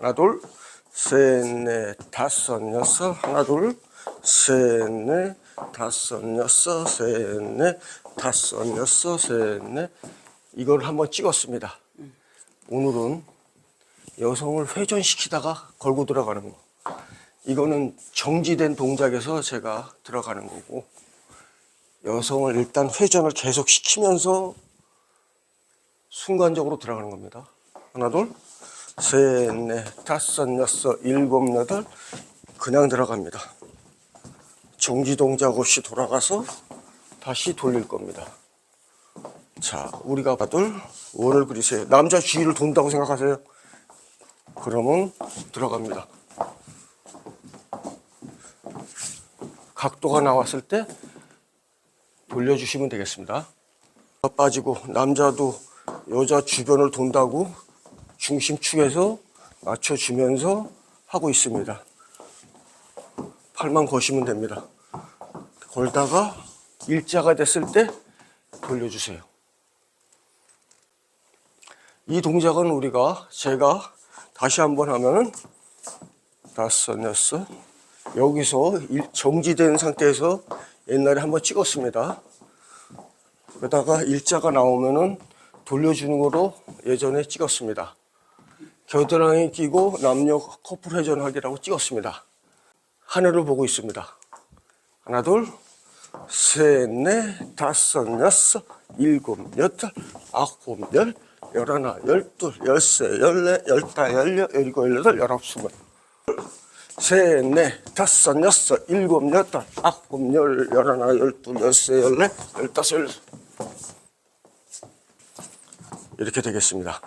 하나 둘, 셋, 넷, 다섯, 여섯, 하나 둘, 셋, 넷, 다섯, 여섯, 셋, 넷, 다섯, 여섯, 셋, 넷. 이걸 한번 찍었습니다. 오늘은 여성을 회전시키다가 걸고 들어가는 거. 이거는 정지된 동작에서 제가 들어가는 거고 여성을 일단 회전을 계속 시키면서 순간적으로 들어가는 겁니다. 하나, 둘, 셋, 넷, 다섯, 여섯, 일곱, 여덟 그냥 들어갑니다. 정지 동작 없이 돌아가서 다시 돌릴 겁니다. 자, 우리가 봐둘 원을 그리세요. 남자 주위를 돈다고 생각하세요. 그러면 들어갑니다. 각도가 나왔을 때 돌려주시면 되겠습니다. 빠지고 남자도 여자 주변을 돈다고 중심축에서 맞춰주면서 하고 있습니다. 팔만 거시면 됩니다. 걸다가 일자가 됐을 때 돌려주세요. 이 동작은 우리가 제가 다시 한번 하면은 다섯, 여섯 여기서 일- 정지된 상태에서 옛날에 한번 찍었습니다. 그러다가 일자가 나오면은 돌려주는 거로 예전에 찍었습니다. 겨드랑이 끼고 남녀 커플 회전하기라고 찍었습니다. 하늘을 보고 있습니다. 하나, 둘, 셋, 넷, 다섯, 여섯, 일곱, 여덟, 아홉, 열, 열하나, 열둘, 열세, 열네, 열다, 열여, 열일곱, 열여덟, 열아홉, 스물. 셋, 넷, 다섯, 여섯, 일곱, 여덟, 아홉, 열, 열하나, 열둘, 열세, 열네, 열다섯, 열여섯. 이렇게 되겠습니다.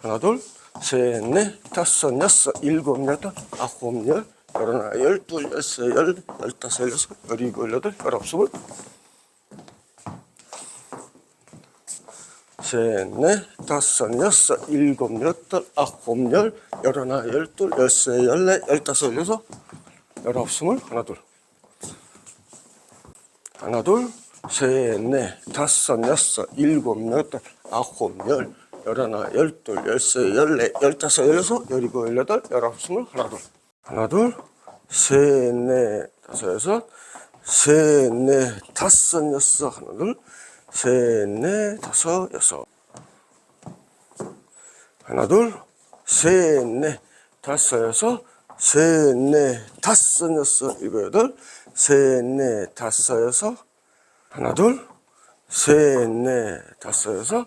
하나, 둘, 셋, 넷, 다섯, 여섯, 일곱, 여덟, 아홉, 열, 열하나, 열둘, 열세, 열, 열다섯, 열여섯, 열일곱, 열여덟, 열아홉, 스물. 셋, 넷, 다섯, 여섯, 일곱, 여덟, 아홉, 열, 열하나, 열둘, 열세, 열네, 열다섯, 열여섯, 열아홉, 스물. 하나, 둘. 하나, 둘, 셋, 넷, 다섯, 여섯, 일곱, 여덟, 아홉, 열, 열하나, 열둘, 열세, 열네, 열다섯, 열여섯, 열일곱, 열여덟, 열아홉, 스물. 하나, 둘. 하나, 둘, 셋, 넷, 다섯, 여섯, 셋, 넷, 다섯, 여섯, 하나, 둘, 셋, 넷, 다섯, 여섯. 하나, 둘, 셋, 넷, 다섯, 여섯, 셋, 넷, 다섯, 여섯, 일곱, 여덟, 셋, 넷, 다섯, 여섯, 하나, 둘, 셋, 넷, 다섯, 여섯,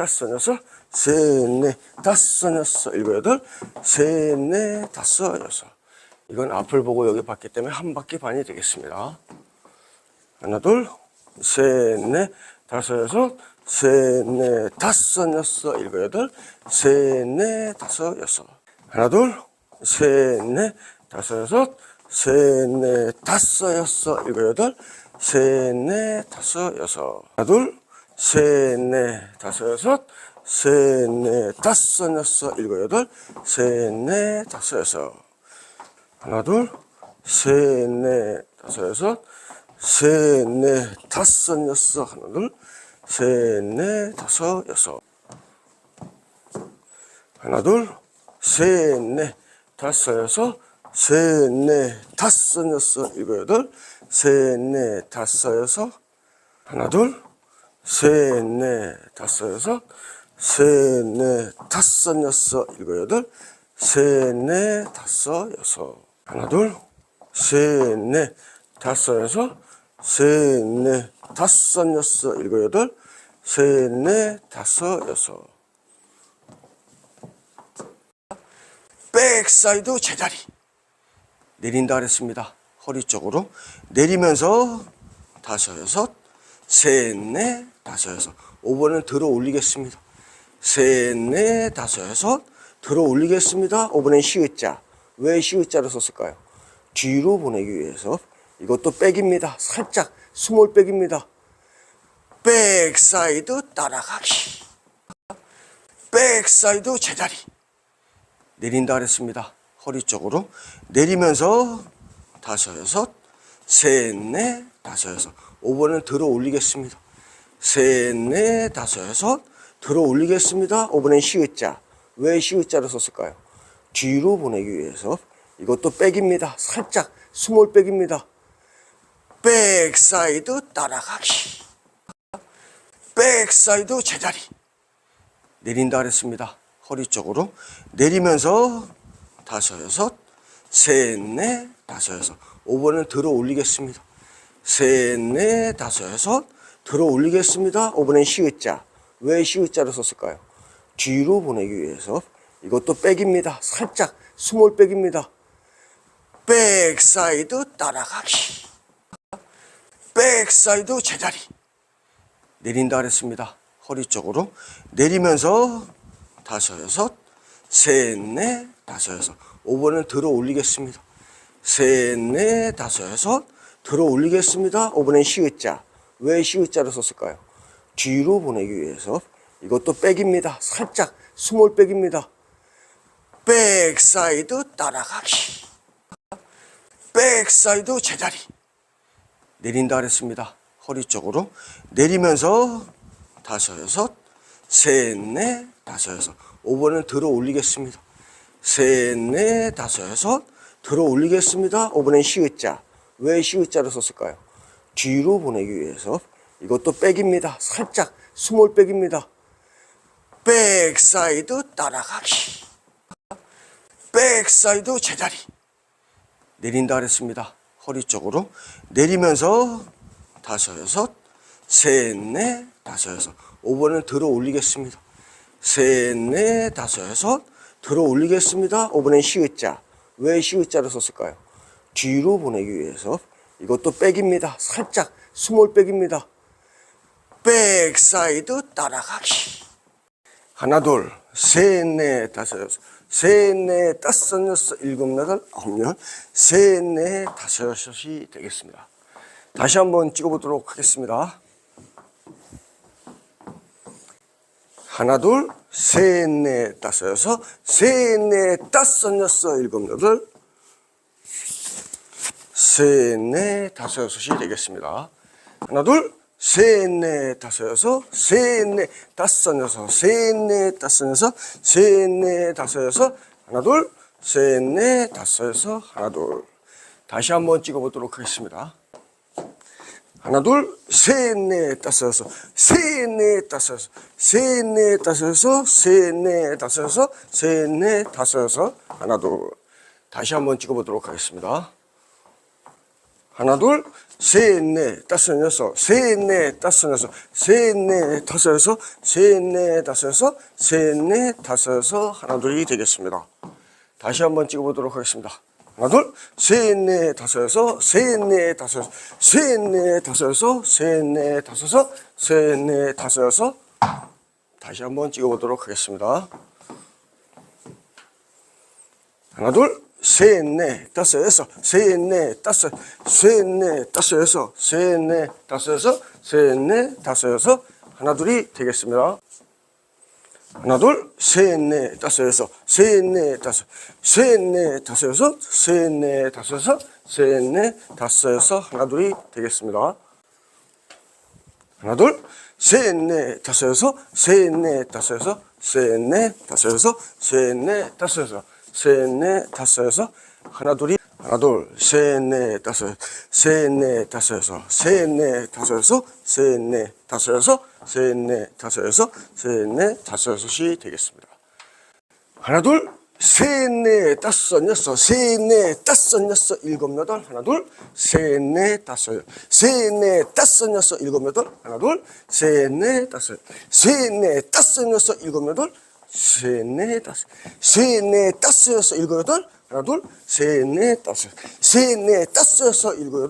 다섯, 여섯, 셋, 넷, 다섯, 여섯, 일곱, 여덟, 셋, 넷, 다섯, 여섯. 이건 앞을 보고 여기 봤기 때문에 한 바퀴 반이 되겠습니다. 하나, 둘, 셋, 넷, 다섯, 여섯, 셋, 넷, 다섯, 여섯, 일곱, 여덟, 셋, 넷, 다섯, 여섯. 하나, 둘, 셋, 넷, 다섯, 여섯, 셋, 넷, 다섯, 여섯, 일곱, 여덟, 셋, 넷, 다섯, 여섯. 하나, 둘, 셋, 넷, 다섯, 여섯, 셋, 넷, 다섯, 여섯, 일곱, 여덟, 셋, 넷, 다섯, 여섯. 하나, 둘, 셋, 넷, 다섯, 여섯, 셋, 넷, 다섯, 여섯, 하나, 둘, 셋, 넷, 다섯, 여섯. 하나, 둘, 셋, 넷, 다섯, 여섯, 셋, 넷, 다섯, 여섯, 일곱, 여덟, 셋, 넷, 다섯, 여섯. 하나, 둘, 셋, 넷, 다섯, 여섯, 셋, 넷, 다섯, 여섯, 일곱, 여덟, 셋, 넷, 다섯, 여섯. 하나, 둘, 셋, 넷, 다섯, 여섯, 셋, 넷, 다섯, 여섯, 일곱, 여덟, 셋, 넷, 다섯, 여섯. 백사이드 제자리. 내린다 그랬습니다. 허리 쪽으로. 내리면서 다섯, 여섯, 셋, 넷, 다섯, 여섯. 5번은 들어 올리겠습니다. 셋, 넷, 다섯, 여섯. 들어 올리겠습니다. 5번엔 시읒자. 왜 시읒자를 썼을까요? 뒤로 보내기 위해서 이것도 백입니다. 살짝 스몰 백입니다. 백사이드 따라가기. 백사이드 제자리. 내린다 그랬습니다. 허리 쪽으로 내리면서 다섯 여섯 셋 넷 다섯 여섯 5번은 들어 올리겠습니다. 셋 넷 다섯 여섯 들어 올리겠습니다. 5번은 시읒자. 왜 시읒자를 썼을까요? 뒤로 보내기 위해서 이것도 백입니다. 살짝 스몰 백입니다. 백사이드 따라가기. 백사이드 제자리. 내린다 그랬습니다. 허리 쪽으로 내리면서 다섯 여섯 셋 넷 다섯 여섯 5번은 들어 올리겠습니다. 셋 넷 다섯 여섯 들어 올리겠습니다. 5번은 시읒자. 왜 시읒자를 썼을까요? 뒤로 보내기 위해서 이것도 백입니다. 살짝 스몰 백입니다. 백사이드 따라가기. 백사이드 제자리. 내린다 그랬습니다. 허리 쪽으로 내리면서 다섯 여섯 셋 넷 다섯 여섯 5번은 들어 올리겠습니다. 셋 넷 다섯 여섯 들어 올리겠습니다. 5번은 시읒자. 왜 시읒자를 썼을까요? 뒤로 보내기 위해서 이것도 백입니다. 살짝 스몰 백입니다. 백사이드 따라가기. 백사이드 제자리. 내린다 그랬습니다. 허리 쪽으로 내리면서 다섯 여섯 셋넷 다섯 여섯 5번은 들어 올리겠습니다. 셋넷 다섯 여섯 들어 올리겠습니다. 5번은 시읒자. 왜 시읒자를 썼을까요? 뒤로 보내기 위해서 이것도 백입니다. 살짝 스몰 백입니다. 백사이드 따라가기. 백사이드 제자리. 내린다 그랬습니다. 허리 쪽으로 내리면서 다섯 여섯 셋넷 다섯 여섯 5번은 들어 올리겠습니다. 셋넷 다섯 여섯 들어 올리겠습니다. 5번은 시읒자. 왜 시읒자를 썼을까요? 뒤로 보내기 위해서 이것도 백입니다. 살짝 스몰 백입니다. 백사이드 따라가기. 하나 둘 셋 넷 다섯 여섯 셋 넷 다섯 여섯 일곱 여덟 아홉 열 셋 넷 다섯 여섯이 되겠습니다. 다시 한번 찍어보도록 하겠습니다. 하나 둘 셋 넷 다섯 여섯 셋 넷 다섯 여섯 일곱 여덟 셋 넷 다섯 여섯이 되겠습니다. 하나 둘 셋 넷 다섯 여섯 셋 넷 다섯 여섯 셋 넷 다섯 여섯 셋 넷 다섯 여섯 하나 둘 셋 넷 다섯 여섯 하나 둘 다시 한번 찍어보도록 하겠습니다. 하나 둘 셋 넷 다섯 여섯 셋 넷 다섯 여섯 셋 넷 다섯 여섯 셋 넷 다섯 여섯 셋 넷 다섯 여섯 하나 둘 다시 한번 찍어보도록 하겠습니다. 하나 둘 셋 넷 다섯 여섯 셋 넷 다섯 여섯 셋 넷 다섯 여섯 셋 넷 다섯 여섯 셋 넷 다섯 여섯 하나 둘이 되겠습니다. 다시 한번 찍어보도록 하겠습니다. 하나 둘 셋 넷 다섯 여섯 셋 넷 다섯 여섯 셋 넷 다섯 여섯 셋 넷 다섯 여섯 셋 넷 다섯 여섯 다시 한번 찍어보도록 하겠습니다. 하나 둘 셋넷 다섯 여섯 셋넷 다섯 셋넷 다섯 여섯 셋넷 다섯 여섯 셋넷 다섯 여섯 하나 둘이 되겠습니다. 하나 둘 셋넷 다섯 여섯 셋넷 다섯 셋넷 다섯 여섯 셋넷 다섯 여섯 셋넷 다섯 여섯 하나 둘이 되겠습니다. 하나 둘 셋넷 다섯 여섯 셋넷 다섯 여섯 셋넷 다섯 여섯 셋넷 다섯 여섯 셋 넷 다섯 여섯 하나 둘이 하나 둘 셋 넷 다섯 셋 넷 다섯 여섯 셋 넷 다섯 여섯 셋 넷 다섯 여섯 셋 넷 다섯 여섯 셋 넷 다섯 여섯이 되겠습니다. 하나 둘 셋 넷 다섯 여섯 셋 넷 다섯 여섯 일곱 여덟 하나 둘 셋 넷 다섯 셋 넷 다섯 여섯 일곱 여덟 하나 둘 셋 넷 다섯 셋 넷 다섯 여섯 일곱 여덟 셋넷 다섯. 셋넷 다섯 여섯 일곱 여덟. 하나 둘. 셋넷 다섯. 셋넷 다섯 여섯 일곱 여덟